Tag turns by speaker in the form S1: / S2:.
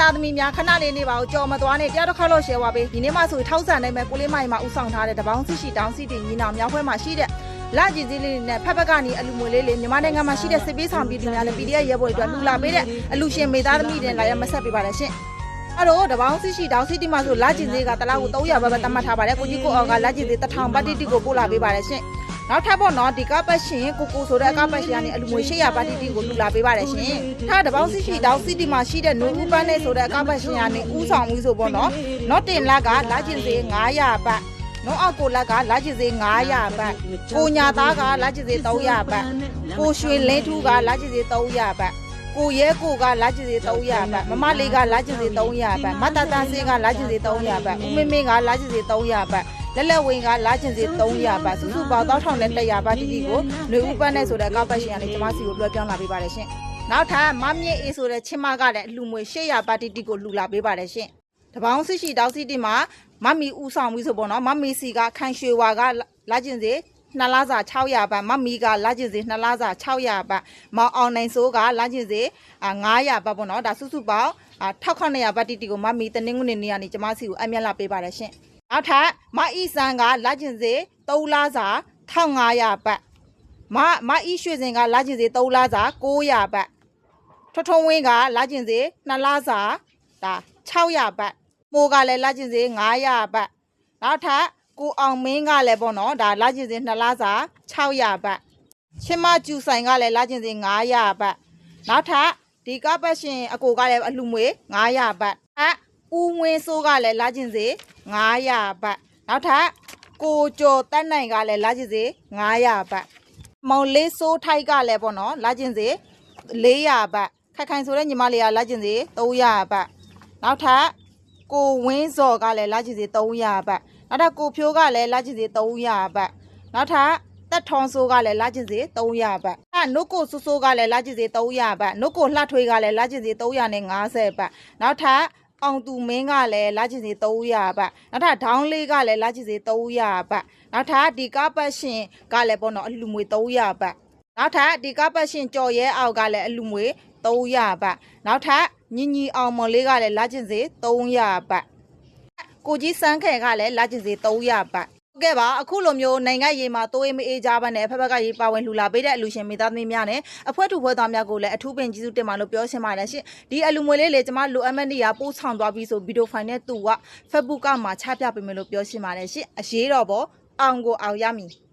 S1: သားသမီးများခဏလေးနေပါဦးကြော်မသွားနဲ့တရားတစ်ခါလို့ရှယ်ပါပေးဒီနေ့မှဆိုထောက်ဆန်နိုင်မဲ့ကိုလေးမိုင်မှာဥဆောင်ထားတဲ့တပေါင်းစီရှိတောင်းစီတင်ညီနောင်မြောက်ဘက်မှာရှိတဲ့လာကြည်ကြီးလေးနဲ့ဖက်ဖက်ကနေအလူမွေလေးလေးမြန်မာနိုင်ငံမှာရှိတဲ့စစ်ပေးဆောင်ပြည်သူများနဲ့ PDF ရဲဘော်တွေအတွက်လှူလာပေးတဲ့အလူရှင်မေသားသမီးတွေလာရမဆက်ပေးပါနဲ့ရှင်အဲ့တော့တပေါင်းစီရှိတောင်းစီတီမှာဆိုလာကျင်သေးကတလားကို300ဘတ်ပဲတတ်မှတ်ထားပါတယ်ကိုကြီးကိုအော်ကလာကျင်သေး1000ဘတ်တိတိကိုပို့လာပေးပါတယ်ရှင် နောက်ထပ်ပေါ့နော်ဒီကပတ်ရှင်ကိုကိုဆိုတဲ့အကပတ်ရှင်ကနေအလူငွေ800ဘတ်တိတိကိုလှူလာပေးပါတယ်ရှင်ထားတပေါင်းစီရှိတောင်းစီတီမှာရှိတဲ့နူဦးပန်းနဲ့ဆိုတဲ့အကပတ်ရှင်ကနေဥဆောင်မှုဆိုပေါ့နော်နော့တင်လက်ကလာကျင်သေး900ဘတ်နော်အောက်ကိုလက်ကလာကျင်သေး900ဘတ်ကိုညာသားကလာကျင်သေး300ဘတ်ကိုရွှေလင်းထူးကလာကျင်သေး300ဘတ်ကိုရဲကိုကလာကျင်စီ300ဘတ်မမလေးကလာကျင်စီ300ဘတ်မတတဆင်းကလာကျင်စီ300ဘတ်ဦးမင်းမင်းကလာကျင်စီ300ဘတ် လက်လက်ဝင်းကလာကျင်စီ300ဘတ်စုစုပေါင်း1000နဲ့100ဘတ်တိတိကိုຫນွေဥပန်းနဲ့ဆိုတဲ့ကောက်ပတ်ရှင်ကနေကျမစီကိုလွှဲပြောင်းလာပေးပါတယ်ရှင်နောက်ထပ်မမြင့်အေးဆိုတဲ့ချင်းမကလည်းအလူငွေ800ဘတ်တိတိကိုလှူလာပေးပါတယ်ရှင်တပေါင်းစစ်ရှိတောက်စီတီမှာမမီဦးဆောင်ပြီးဆိုပေါ့နော်မမီစီကခန့်ရွှေဝါကလာကျင်စီနှစ်လစာ600ဘတ်မမီကလာကျင်စေနှစ်လစာ600ဘတ်မောင်အောင်နိုင်စိုးကလာကျင်စေ900ဘတ်ပေါ့နော်ဒါစုစုပေါင်း1900ဘတ်တိတိကိုမမီတနင်္ဂနွေနေ့ကနေကျမစီကိုအမျက်လာပေးပါတယ်ရှင် နောက်ထပ်မအီဆန်ကလာကျင်စေ3လစာ1500ဘတ်မမအီရွှေစင်ကလာကျင်စေ3လစာ900ဘတ်ထွထုံးဝင်းကလာကျင်စေ2လစာဒါ600ဘတ်မိုးကလည်းလာကျင်စေ900ဘတ်နောက်ထပ်ကိုအောင်မင်းကလည်းပေါ့နော်ဒါလာကျင်စင်2လစာ600ဘတ်ချင်းမကျူဆိုင်ကလည်းလာကျင်စင်900ဘတ်နောက်ထပ်ဒီကပတ်ရှင်အကိုကလည်းအလူမွေ900ဘတ်အဦးဝင်းစိုးကလည်းလာကျင်စေ 900ဘတ်နောက်ထပ်ကိုကျော်တက်နိုင်ကလည်းလာကျင်စေ900ဘတ်မောင်လေးစိုးထိုက်ကလည်းပေါ့နော်လာကျင်စေ400ဘတ်ခိုင်ခိုင်ဆိုတဲ့ညီမလေးကလာကျင်စေ300ဘတ်နောက်ထပ်ကိုဝင်းစော်ကလည်းလာကျင်စေ300ဘတ်နောက်ထပ်ကိုဖြိုးကလည်းလာကျင်စီ300ဘတ်နောက်ထပ်တက်ထွန်ဆိုးကလည်းလာကျင်စီ300ဘတ်အဲနုတ်ကိုဆူဆိုးကလည်းလာကျင်စီ300ဘတ်နုတ်ကိုလှထွေးကလည်းလာကျင်စီ350ဘတ်နောက်ထပ် အောင်သူမင်းကလည်းလာကျင်စီ300ဘတ်နောက်ထပ်ဒေါင်းလေးကလည်းလာကျင်စီ300ဘတ်နောက်ထပ်ဒီကပတ်ရှင်ကလည်းပေါ့နော်အလူငွေ300ဘတ်နောက်ထပ်ဒီကပတ်ရှင်ကြော်ရဲအောက်ကလည်းအလူငွေ300ဘတ်နောက်ထပ်ညီညီအောင်မော်လေးကလည်းလာကျင်စီ300ဘတ်ကိုကြီးစန်းခဲကလည်းလာကျင်စီ300ဘတ်ဟုတ် ကဲ့ပါအခုလိုမျိုးနိုင်ငံရေးမှာတိုးအေးမအေးကြပါနဲ့ဖက်ဖက်ကရေးပါဝင်လှူလာပေးတဲ့အလူရှင်မိသားသမီးများနဲ့အဖွဲထူဖွဲသားများကိုလည်းအထူးပင်ကျေးဇူးတင်ပါလို့ပြောရှင်းပါတယ်ရှင်ဒီအလူငွေလေးလေကျမလိုအပ်မဲ့နေရာပို့ဆောင်သွားပြီးဆိုဗီဒီယိုဖိုင်နဲ့သူက Facebook ကမှာချပြပေးမယ်လို့ပြောရှင်းပါတယ်ရှင်အရေးတော်ပေါ်အောင်ကိုအောင်ရမည်